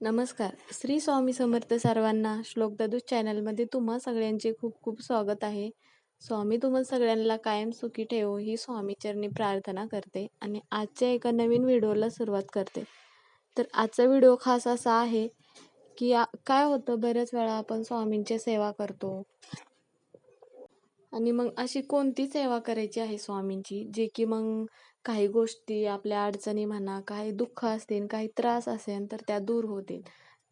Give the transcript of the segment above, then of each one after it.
नमस्कार. श्री स्वामी समर्थ सर्वांना श्लोक ददूत चॅनलमध्ये तुम्हा सगळ्यांचे खूप खूप स्वागत आहे. स्वामी तुम्हा सगळ्यांना कायम सुखी ठेवो ही स्वामीचरणी प्रार्थना करते आणि आजच्या एका नवीन व्हिडिओला सुरुवात करते. तर आजचा व्हिडिओ खास असा आहे की काय होतं बऱ्याच वेळा आपण स्वामींची सेवा करतो. आणि मग अशी कोणती सेवा करायची आहे स्वामींची जे की मग काही गोष्टी आपल्या अडचणी म्हणा काही दुःख असतील काही त्रास असेल तर त्या दूर होतील.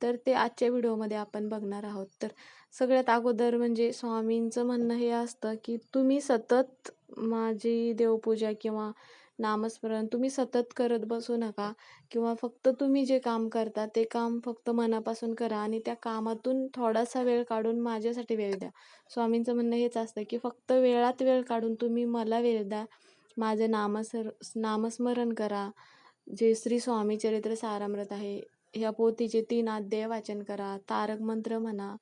तर ते आजच्या व्हिडिओमध्ये आपण बघणार आहोत. तर सगळ्यात अगोदर म्हणजे स्वामींचं म्हणणं हे असतं की तुम्ही सतत माझी देवपूजा किंवा नामस्मरण तुम्ही सतत करत बसू नका किंवा फक्त तुम्ही जे काम करता ते काम फक्त मनापासून करा आणि त्या कामातून थोडासा वेळ काढून माझ्यासाठी वेळ द्या. स्वामींचं म्हणणं हेच असतं की फक्त वेळात वेळ काढून तुम्ही मला वेळ द्या. माझं नामसर नामस्मरण करा. जे श्री स्वामी चरित्र सारामृत आहे ह्या पोथीचे तीन अध्याय वाचन करा. तारक मंत्र म्हणा.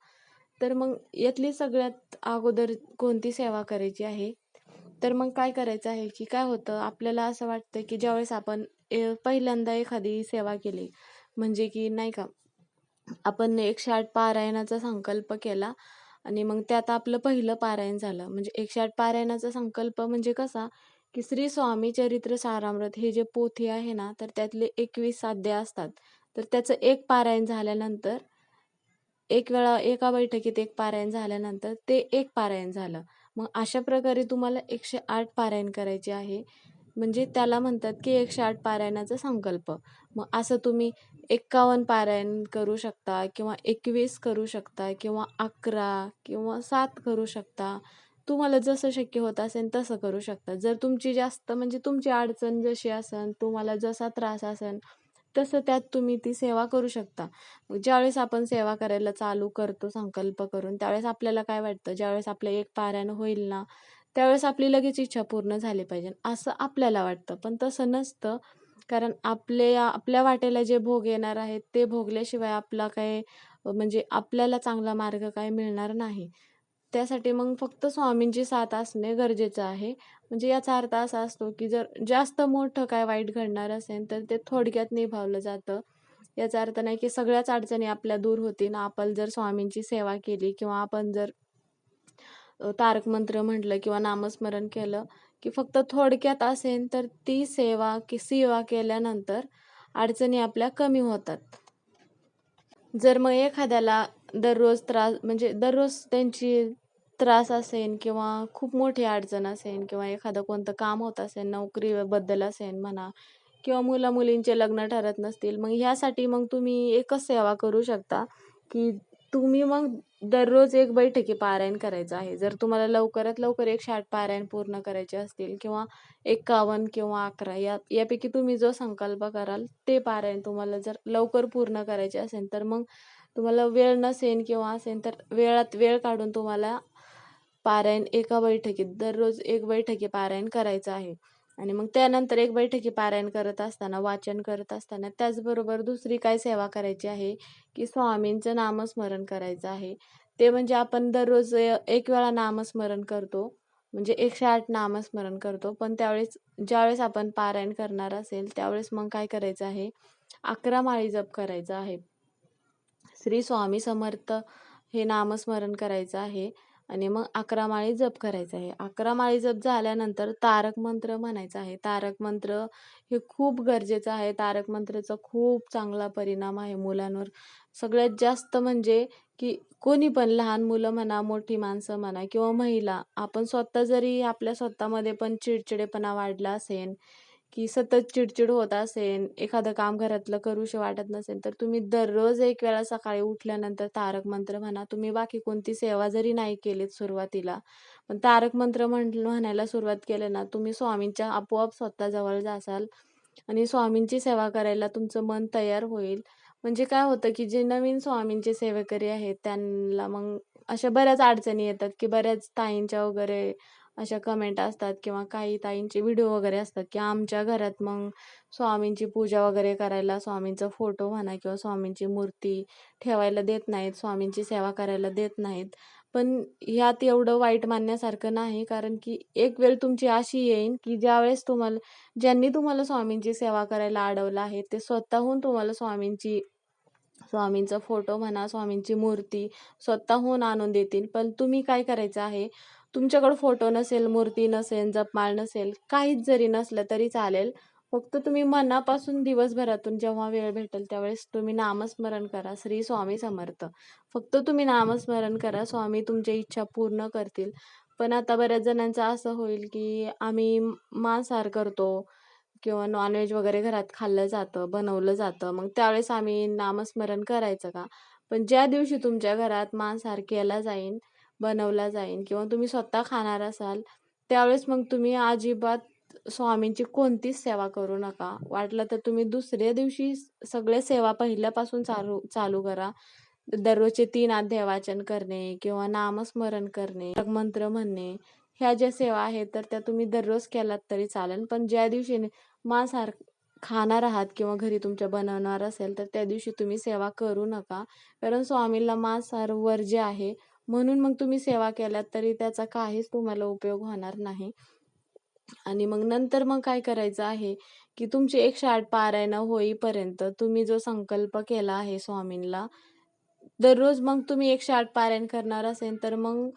तर मग यातली सगळ्यात अगोदर कोणती सेवा करायची आहे? तर मग काय करायचं आहे की काय होतं? आपल्याला असं वाटतं की ज्यावेळेस आपण पहिल्यांदा एखादी सेवा केली म्हणजे की नाही का आपण एकशे आठ पारायणाचा संकल्प केला आणि मग त्यात आपलं पहिलं पारायण झालं. म्हणजे एकशे आठ पारायणाचा संकल्प म्हणजे कसा? की श्री स्वामी चरित्र सारामृत हे जे पोथी आहे ना तर त्यातले एकवीस साध्य असतात. तर त्याचं एक पारायण झाल्यानंतर एक वेळा एका बैठकीत एक पारायण झाल्यानंतर ते एक पारायण झालं. मग अशा प्रकारे तुम्हाला एकशे आठ पारायण करायचे आहे. म्हणजे त्याला म्हणतात की एकशे आठ पारायणाचा संकल्प. मग असं तुम्ही एक्कावन्न पारायण करू शकता किंवा एकवीस करू शकता किंवा अकरा किंवा सात करू शकता. तुम्हाला जसं शक्य होत असेल तसं करू शकता. जर तुमची जास्त म्हणजे तुमची अडचण जशी असेल तुम्हाला जसा त्रास असेल तसं त्यात तुम्ही ती सेवा करू शकता. ज्यावेळेस आपण सेवा करायला चालू करतो संकल्प करून त्यावेळेस आपल्याला काय वाटतं? ज्यावेळेस आपलं एक पाऱ्यानं होईल ना त्यावेळेस आपली लगेच इच्छा पूर्ण झाली पाहिजे. असं आपल्याला वाटतं. पण तसं नसतं. कारण आपल्या आपल्या वाटेला जे भोग येणार आहेत ते भोगल्याशिवाय आपला काय म्हणजे आपल्याला चांगला मार्ग काय मिळणार नाही. त्यासाठी मग फक्त स्वामींची साथ असणे गरजेचं आहे. म्हणजे याचा अर्थ असा असतो की जर जास्त मोठं काय वाईट घडणार असेल तर ते थोडक्यात निभावलं जातं. याचा अर्थ नाही की सगळ्याच अडचणी आपल्या दूर होतील. आपण जर स्वामींची सेवा केली किंवा आपण जर तारक मंत्र म्हटलं किंवा नामस्मरण केलं की फक्त थोडक्यात असेल तर ती सेवा की सेवा केल्यानंतर अडचणी आपल्या कमी होतात. जर मग एखाद्याला दररोज त्रास म्हणजे दररोज त्यांची त्रास असेल किंवा खूप मोठी अडचण असेल किंवा एखादं कोणतं काम होत असेल नोकरीबद्दल असेल म्हणा किंवा मुला मुलींचे लग्न ठरत नसतील मग ह्यासाठी मग तुम्ही एकच सेवा करू शकता की तुम्ही मग दररोज एक बैठकी पारायण करायचं आहे. जर तुम्हाला लवकरात लवकर एकशे आठ पारायण पूर्ण करायचे असतील किंवा एकावन्न किंवा अकरा या यापैकी तुम्ही जो संकल्प कराल ते पारायण तुम्हाला जर लवकर पूर्ण करायचे असेल तर मग तुम्हाला वेळ नसेल किंवा असेल तर वेळात वेळ काढून तुम्हाला पारायण एका बैठकीत दररोज एक बैठकी पारायण करायचं आहे. आणि मग त्यानंतर एक बैठकी पारायण करत असताना वाचन करत असताना त्याचबरोबर दुसरी काय सेवा करायची आहे? की स्वामींचं नामस्मरण करायचं आहे. ते म्हणजे आपण दररोज एक वेळा नामस्मरण करतो. म्हणजे एकशे आठ नामस्मरण करतो. पण त्यावेळेस ज्यावेळेस आपण पारायण करणार असेल त्यावेळेस मग काय करायचं आहे? अकरा माळी जप करायचा आहे. श्री स्वामी समर्थ हे नामस्मरण करायचं आहे. आणि मग अकरा माळी जप करायचं आहे. अकरा माळी जप झाल्यानंतर तारक मंत्र म्हणायचं आहे. तारक मंत्र हे खूप गरजेचं आहे. तारक मंत्राचा खूप चांगला परिणाम आहे मुलांवर. सगळ्यात जास्त म्हणजे की कोणी पण लहान मुलं म्हणा मोठी माणसं म्हणा किंवा महिला आपण स्वतः जरी आपल्या स्वतःमध्ये पण चिडचिडेपणा वाढला असेल की सतत चिडचिड होत असेल एखादं काम घरातलं करूशी वाटत नसेल तर तुम्ही दररोज एक वेळा सकाळी उठल्यानंतर तारक मंत्र म्हणा तुम्ही बाकी कोणती सेवा जरी नाही केलीत सुरुवातीला पण तारक मंत्र म्हण म्हणायला सुरुवात केले ना तुम्ही स्वामींच्या आपोआप स्वतः जवळ जासाल आणि स्वामींची सेवा करायला तुमचं मन तयार होईल. म्हणजे काय होतं की जे नवीन स्वामींचे सेवेकरी आहेत त्यांना मग अशा बऱ्याच अडचणी येतात की बऱ्याच ताईंच्या वगैरे अशा कमेंट असतात किंवा काही ताईंचे व्हिडिओ वगैरे असतात की आमच्या घरात मग स्वामींची पूजा वगैरे करायला स्वामींचा फोटो म्हणा किंवा स्वामींची मूर्ती ठेवायला देत नाहीत स्वामींची सेवा करायला देत नाहीत. पण ह्यात एवढं वाईट मानण्यासारखं नाही कारण की एक वेळ तुमची अशी येईन की ज्यावेळेस तुम्हाला ज्यांनी तुम्हाला स्वामींची सेवा करायला अडवलं आहे ते स्वतःहून तुम्हाला स्वामींची स्वामींचा फोटो म्हणा स्वामींची मूर्ती स्वतःहून आणून देतील. पण तुम्ही काय करायचं आहे? तुमच्याकडं फोटो नसेल मूर्ती नसेल जपमाळ नसेल काहीच जरी नसलं तरी चालेल. फक्त तुम्ही मनापासून दिवसभरातून जेव्हा वेळ भेटेल त्यावेळेस तुम्ही नामस्मरण करा श्री स्वामी समर्थ. फक्त तुम्ही नामस्मरण करा स्वामी तुमच्या इच्छा पूर्ण करतील. पण आता बऱ्याच जणांचं असं होईल की आम्ही मांसाहार करतो किंवा नॉनव्हेज वगैरे घरात खाल्लं जातं बनवलं जातं. मग त्यावेळेस आम्ही नामस्मरण करायचं का? पण ज्या दिवशी तुमच्या घरात मांसाहार केला जाईल बनवला जाईल किंवा तुम्ही स्वतः खाणार असाल त्यावेळेस मग तुम्ही अजिबात स्वामींची कोणतीच सेवा करू नका. वाटलं तर तुम्ही दुसऱ्या दिवशी सगळे सेवा पहिल्यापासून चालू चालू करा. दररोजचे तीन अध्याय वाचन करणे किंवा नामस्मरण करणे मंत्र म्हणणे ह्या ज्या सेवा आहेत तर त्या तुम्ही दररोज केलात तरी चालेल. पण ज्या दिवशी मांसाहार खाणार आहात किंवा घरी तुमच्या बनवणार असेल तर त्या दिवशी तुम्ही सेवा करू नका. कारण स्वामींना मांसाहार वर्ज्य आहे म्हणून मग तुम्ही सेवा केल्यात तरी त्याचा काहीच तुम्हाला उपयोग होणार नाही. आणि मग नंतर मग काय करायचं आहे की तुमची एकशे आठ पारायणं होईपर्यंत तुम्ही जो संकल्प केला आहे स्वामींना दररोज मग तुम्ही एकशे आठ पारायण करणार असेल तर मग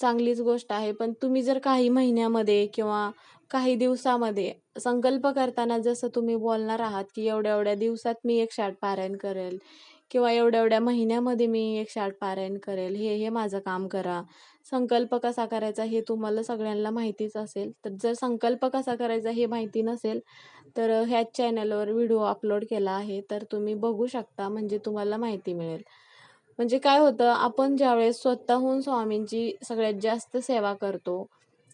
चांगलीच गोष्ट आहे. पण तुम्ही जर काही महिन्यामध्ये किंवा काही दिवसामध्ये संकल्प करताना जसं तुम्ही बोलणार आहात की एवढ्या एवढ्या दिवसात मी एकशे आठ पारायण करेल किंवा एवढ्या एवढ्या महिन्यामध्ये मी एकशे आठ पारायण करेल हे हे माझं काम करा. संकल्प कसा करायचा हे तुम्हाला सगळ्यांना माहितीच असेल. तर जर संकल्प कसा करायचा हे माहिती नसेल तर ह्याच चॅनलवर व्हिडिओ अपलोड केला आहे तर तुम्ही बघू शकता म्हणजे तुम्हाला माहिती मिळेल. म्हणजे काय होतं आपण ज्यावेळेस स्वतःहून स्वामींची सगळ्यात जास्त सेवा करतो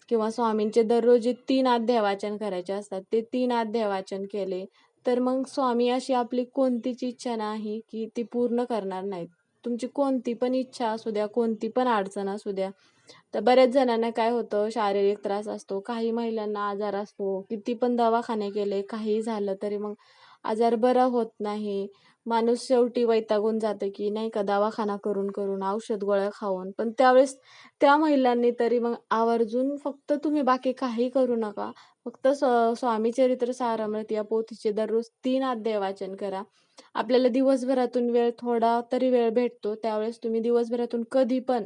किंवा स्वामींचे दररोज तीन अध्याय वाचन करायचे असतात ते तीन अध्याय वाचन केले तर मग स्वामी अशी आपली कोणतीच इच्छा नाही की ती पूर्ण करणार नाहीत. तुमची कोणती पण इच्छा असू द्या कोणती पण अडचण असू द्या. तर बऱ्याच जणांना काय होतं शारीरिक त्रास असतो काही महिलांना आजार असतो किती पण दवाखाने केले काही झालं तरी मग आजार बरा होत नाही. माणूस शेवटी वैतागून जातं की नाही का दवाखाना करून करून औषध गोळ्या खाऊन. पण त्यावेळेस त्या महिलांनी तरी मग आवर्जून फक्त तुम्ही बाकी काही करू नका. फक्त स्वामी चरित्र सारामृत या पोथीचे दररोज तीन अध्याय वाचन करा. आपल्याला दिवसभरातून वेळ थोडा तरी वेळ भेटतो. त्यावेळेस तुम्ही दिवसभरातून कधी पण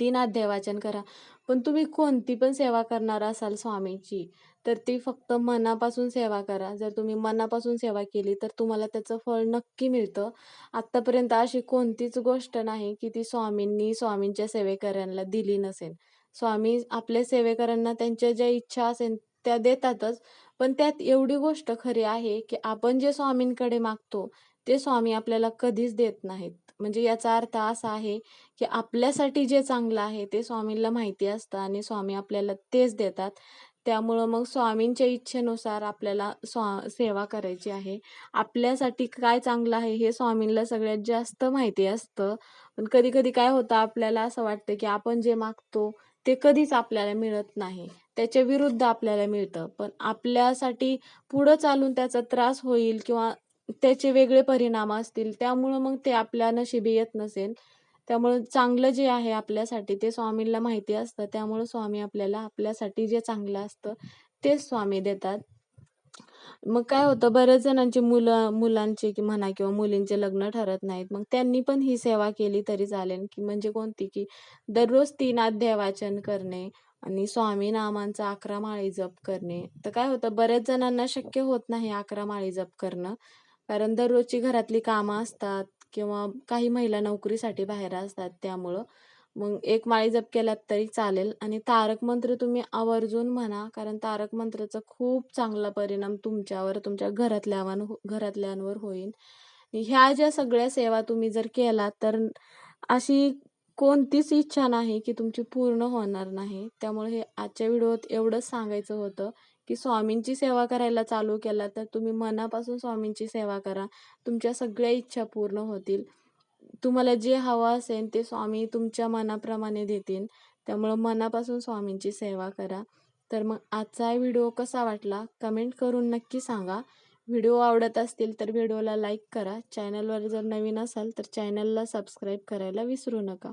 भक्तीनाथ देवाचन करा. पण तुम्ही कोणती पण सेवा करणार असाल स्वामीची तर ती फक्त मनापासून सेवा करा. जर तुम्ही मनापासून सेवा केली तर तुम्हाला त्याचं फळ नक्की मिळतं. आत्तापर्यंत अशी कोणतीच गोष्ट नाही की ती स्वामींनी स्वामींच्या सेवेकऱ्यांना दिली नसेल. स्वामी आपल्या सेवेकऱ्यांना त्यांच्या ज्या इच्छा असेल त्या देतातच. पण त्यात एवढी गोष्ट खरी आहे की आपण जे स्वामींकडे मागतो ते स्वामी आपल्याला कधीच देत नाहीत. म्हणजे याचा अर्थ असा आहे की आपल्यासाठी जे चांगलं आहे ते स्वामींना माहिती असतं आणि स्वामी आपल्याला तेच देतात. त्यामुळं मग स्वामींच्या इच्छेनुसार आपल्याला स्वा सेवा करायची आहे. आपल्यासाठी काय चांगलं आहे हे स्वामींना सगळ्यात जास्त माहिती असतं. पण कधी कधी काय होतं आपल्याला असं वाटतं की आपण जे मागतो ते कधीच आपल्याला मिळत नाही. त्याच्या विरुद्ध आपल्याला मिळतं. पण आपल्यासाठी पुढं चालून त्याचा त्रास होईल किंवा त्याचे वेगळे परिणाम असतील त्यामुळं मग ते आपल्या नशिबी येत नसेल. त्यामुळं चांगलं जे आहे आपल्यासाठी ते स्वामींना माहिती असतं. त्यामुळं स्वामी आपल्याला आपल्यासाठी जे चांगलं असतं तेच स्वामी देतात. मग काय होतं बऱ्याच जणांची मुलं मुलांचे की म्हणा किंवा मुलींचे लग्न ठरत नाहीत. मग त्यांनी पण ही सेवा केली तरी चालेल की म्हणजे कोणती की दररोज तीन अध्याय वाचन करणे आणि स्वामी नामांचा अकरा माळी जप करणे. तर काय होतं बऱ्याच जणांना शक्य होत नाही अकरा माळी जप करणं. कारण दररोजची घरातली कामं असतात किंवा काही महिला नोकरीसाठी बाहेर असतात त्यामुळं. मग एक माळी जप केलात तरी चालेल. आणि तारक मंत्र तुम्ही आवर्जून म्हणा कारण तारक मंत्राचा खूप चांगला परिणाम तुमच्यावर तुमच्या घरातल्यावर घरातल्यांवर होईल. ह्या ज्या सगळ्या सेवा तुम्ही जर केला तर अशी कोणतीच इच्छा नाही की तुमची पूर्ण होणार नाही. त्यामुळे हे आजच्या व्हिडिओत एवढंच सांगायचं होतं. की स्वामींची सेवा करायला चालू केला तर तुम्ही मनापासून स्वामींची सेवा करा. तुमच्या सगळ्या इच्छा पूर्ण होतील. तुम्हाला जे हवं असेल ते स्वामी तुमच्या मनाप्रमाणे देतील. त्यामुळं मनापासून स्वामींची सेवा करा. तर मग आजचा व्हिडिओ कसा वाटला? कमेंट करून नक्की सांगा. व्हिडिओ आवडत असतील तर व्हिडिओला लाईक करा. चॅनलवर जर नवीन असाल तर चॅनलला सबस्क्राईब करायला विसरू नका.